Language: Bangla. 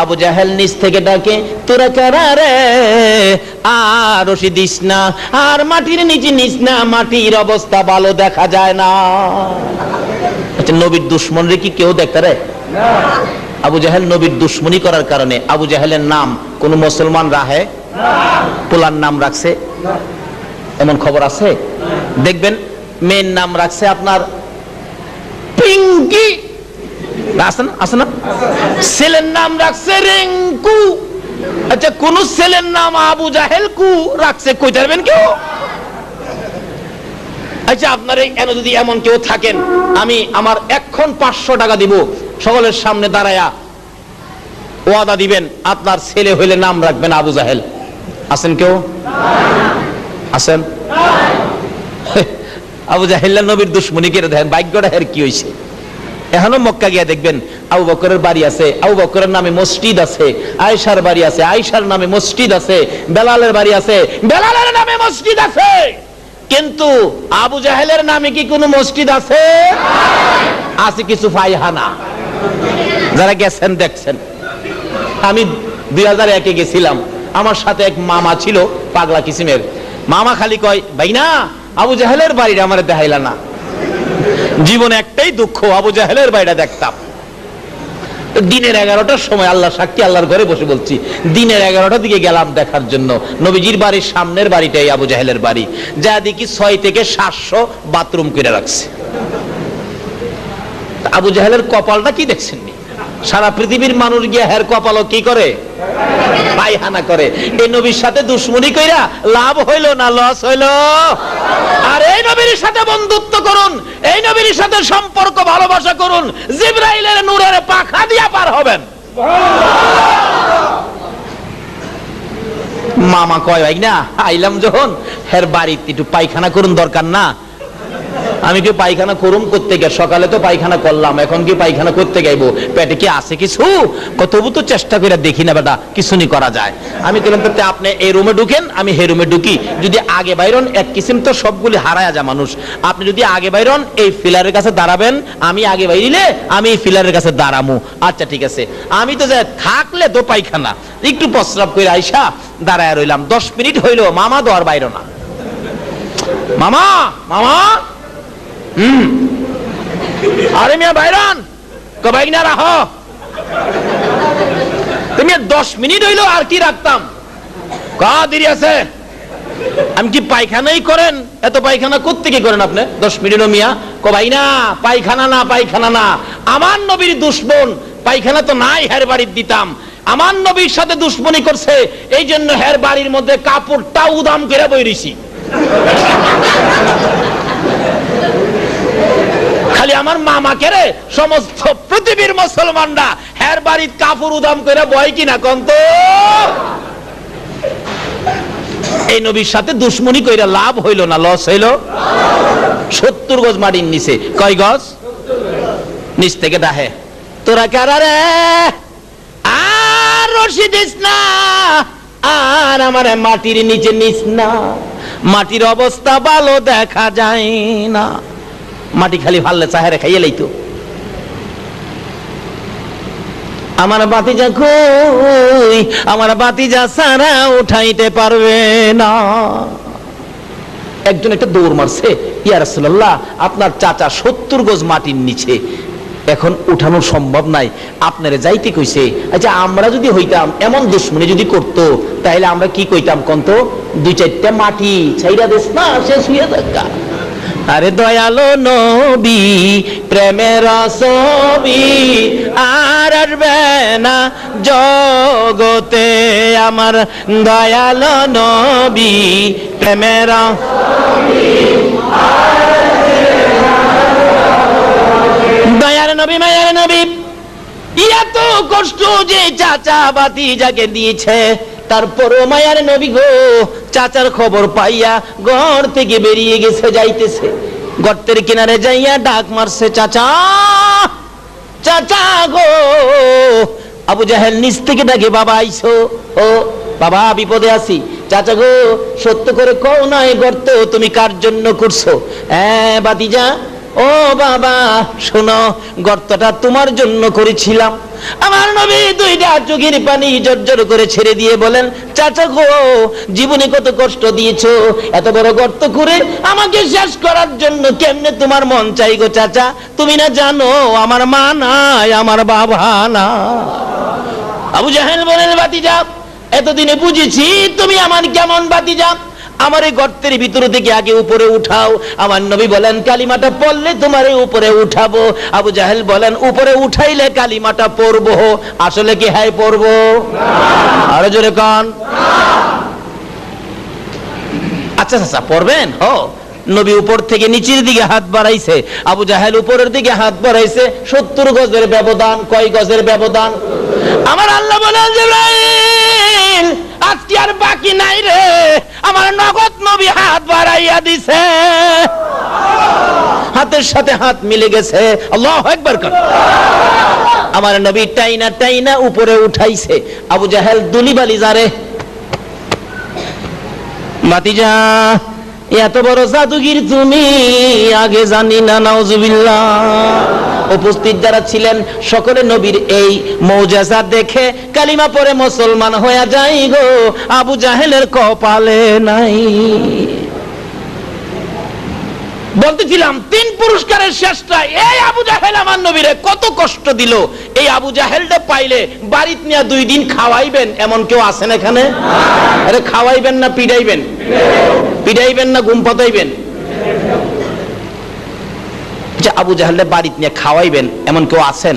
আবু জাহেল নিচ থেকে ডাকে, তোরা কারা রে? আর রশি দিস না, আর মাটির নিচে নিস না, মাটির অবস্থা ভালো দেখা যায় না। আচ্ছা নবীর দুশ্মন কি কেউ দেখতে রে? আবু জাহেল নবীর দুশ্মনী করার কারণে আবু জাহেলের নাম কোন মুসলমান রাহে পোলার নাম রাখছে? এমন খবর আছে? দেখবেন, মেয়ের নাম রাখছে আপনার পিঙ্কি। ছেলের নাম রাখছে রেঙ্কু। আচ্ছা কোন ছেলের নাম আবু জাহেল কু রাখছে, কই কেউ? আচ্ছা আপনার যদি এমন কেউ থাকেন, আমি আমার এক্ষণ পাঁচশো টাকা দিব, সকলের সামনে দাঁড়ায়া ওয়াদা দিবেন, আপনার ছেলে হইলে নাম রাখবেন আবু জাহেল। আছেন কেউ? আছেন? আবু জাহেল্লা নবীর দুশ্মনী কেটে দেখেন, ভাগ্যটা এর কি হয়েছে এখনও মক্কা গিয়া দেখবেন আবু বকরের বাড়ি আছে, আবু বকরের নামে মসজিদ আছে, আয়েশার বাড়ি আছে, আয়েশার নামে মসজিদ আছে, বেলালের বাড়ি আছে, বেলালের নামে মসজিদ আছে। কিন্তু আবু জাহেলের নামে কি কোনো মসজিদ আছে? আছে কিছু ফাইহানা। যারা গেছেন, দেখছেন। আমি দুই হাজার একে গেছিলাম। আমার সাথে এক মামা ছিল, পাগলা কিসিমের। মামা খালি কয় ভাই না আবু জাহেলের বাড়িটা আমার দেখাইলা না। জীবনে একটাই দুঃখ, আবু জাহেলের বাড়িটা দেখতাম। দিনের এগারোটার সময় আল্লাহ সাক্ষী, আল্লাহর ঘরে বসে বলছি, দিনের এগারোটার দিকে গেলাম দেখার জন্য। নবীজির বাড়ির সামনের বাড়িটাই আবু জাহেলের বাড়ি। যা দেখি ছয় থেকে সাতশো বাথরুম করে রাখছে। আবু জাহেলের কপালটা কি দেখছেননি সারা পৃথিবীর মানুষ গিয়ে হের কপালও কি করে? পায়খানা করে। এই নবীর সাথে দুশ্মনী কইরা লাভ হইল না লস হইল? আর এই নবীর সাথে বন্ধুত্ব করুন। নবীর সাথে সম্পর্ক, ভালোবাসা করুন। জিব্রাইলের নূরের পাখা দিয়া পার হবেন। মামা কয় ভাই না আইলাম যখন, হের বাড়িতে একটু পায়খানা করুন দরকার না। আমি কি পায়খানা করুম করতে গে সকালে তো পায়খানা করলাম, এখন কি পায়খানা করতে গাইবো? পেটে কি আছে কিছু? তবু তো চেষ্টা করে দেখি না বেটা, কিছু নি করা যায়। আমি বললাম তো আপনি এই রুমে ঢুকেন, আমি হে রুমে ঢুকি। যদি আগে বাইরন, এক কিসিম তো সবগুলি হারায় যা মানুষ। আপনি যদি আগে বাইরন, এই ফিলারের কাছে দাঁড়াবেন, আমি আগে বাইরিলে, আমি এই ফিলারের কাছে দাঁড়ামু। আচ্ছা ঠিক আছে। আমি তো যে থাকলে তো পায়খানা। একটু প্রস্রাব করে আইসা, দাঁড়ায় রইলাম। দশ মিনিট হইল, মামা দর বাইর না। মামা মামা হুম। আরে মিয়া বাইরান, কবাই না রাহ। তুমি দশ মিনিট হইল আর কি রাখতাম? কা দেরি আছে। আমি কি পায়খানাই করেন? এত পায়খানা করতে কি করেন আপনি? দশ মিনিট মিয়া। কবাই না, পায়খানা না পায়খানা না। আমার নবীর দুশ্মন, পায়খানা তো নাই, হের বাড়ির দিতাম। আমার নবীর সাথে দুশ্মনী করছে এই জন্য হের বাড়ির মধ্যে কাপড়টা উদাম করে বইরিছি। খালি আমার মামাকে রে, সমস্ত পৃথিবীর মুসলমানরা হের বাড়ির কাপড় উদাম করে বয় কিনা কন্ত এই নবীর সাথে দুশ্মনী কইরা লাভ হইল না, লস হইল। সত্তর গজ মাটির নিচে। কয় গজ? নিচ থেকে ডাহে তোরা কারা রে? আর রশি দিস না, আর আমার মাটির নিচে নিস না। মাটির অবস্থা ভালো দেখা যায় না। মাটি খালি ফাললে চাহেরে খাইয়ে লইতো। আমার বাতিজা কই, আমার বাতিজা সারা উঠাইতে পারবে না। একজন একটা দৌড় মারছে, ইয়া রাসূলুল্লাহ, আপনার চাচা সত্তর গজ মাটির নিচে। এখন উঠানো সম্ভব নাই, আপনারে যাইতে কইছে আচ্ছা আমরা যদি হইতাম, এমন দুশ্মনী যদি করতো তাহলে আমরা কি কইতাম কন্ত দুই চারটা মাটি ছাইরা দেশ না, শেষ হইয়া দেখা আরে দয়ালো নবী, প্রেমের ছবি আর আসবে না জগতে আমার দয়ালো নবী, প্রেমের দয়ার নবী, মায়ার নবী, এত কষ্ট যে চাচা বাতি যাকে দিয়েছে। তারপরও মায়ার নবী গো, চাচার খবর পাইয়া ঘর থেকে বেরিয়ে গেছে, যাইতেছে। গর্তের কিনারে যাইয়া ডাক মারছে, চাচা চাচা গো, আবু জাহেল নিচ থেকে ডাকে, বাবা, আইসো। ও, বাবা, বিপদে আছি। চাচা গো, সত্য করে কও না এই গর্ত তুমি কার জন্য করছ? হ্যাঁ বাতিজা ও বাবা, শোনো, গর্তটা তোমার জন্য করেছিলাম। আমার নবী দুইটা চোখের পানি জর্জর করে ছেড়ে দিয়ে বলেন, চাচা গো, জীবনে কত কষ্ট দিয়েছ, এত বড় গর্ত করে আমাকে শেষ করার জন্য কেমনে তোমার মন চাই গো চাচা? তুমি না জানো, আমার মা নাই, আমার বাবা না আবু জাহেল বলেন বাতিজা এতদিনে বুঝেছি, তুমি আমার কেমন বাতিজা আমার এই গর্তের ভিতর থেকে আগে উপরে উঠাও। আমার নবী বলেন, কালিমাটা পড়লে তোমার উপরে উঠাবো। আবু জাহেল বলেন, উপরে উঠাইলে কালিমাটা পড়ব। আসলে কি হ্যাঁ পড়ব? আরও জোরে কন। আচ্ছা আচ্ছা পড়বেন? হ। নবী উপর থেকে নিচের দিকে হাত বাড়াইছে। আবু জাহেল উপরের দিকে হাত বাড়াইছে। সত্তর গজের ব্যবধান, কয় গজের ব্যবধান? আমার আল্লাহ বলেন আজকে আর বাকি নাই রে। আমার নগদ নবী হাত বাড়াইয়া দিছে। হাতের সাথে হাত মিলে গেছে। আল্লাহ একবার কর। আমার নবী টাইনা টাইনা উপরে উঠাইছে। আবু জাহেল দুলিবালি যারে। মাতিজা, এত বড় জাদুগির তুমি আগে জানি না, নাউজুবিল্লাহ। উপস্থিত যারা ছিলেন, সকলে নবীর এই মৌজাজা দেখে কালিমা পরে মুসলমান হয়ে যাই গো। আবু জাহেলের কপালে নাই। বলতেছিলাম, তিন পুরস্কারের শেষটা, এই আবু জাহেল আমার নবীরে কত কষ্ট দিল। এই আবু জাহেলটা পাইলে বাড়িতে নিয়ে দুই দিন খাওয়াইবেন, এমন কেউ আছেন এখানে? আরে, খাওয়াইবেন না, পিডাইবেন। পিডাইবেন না, ঘুম পাতাইবেন। যে আবু জাহালে বাড়িতে নিয়ে খাওয়াইবেন এমন কেউ আছেন?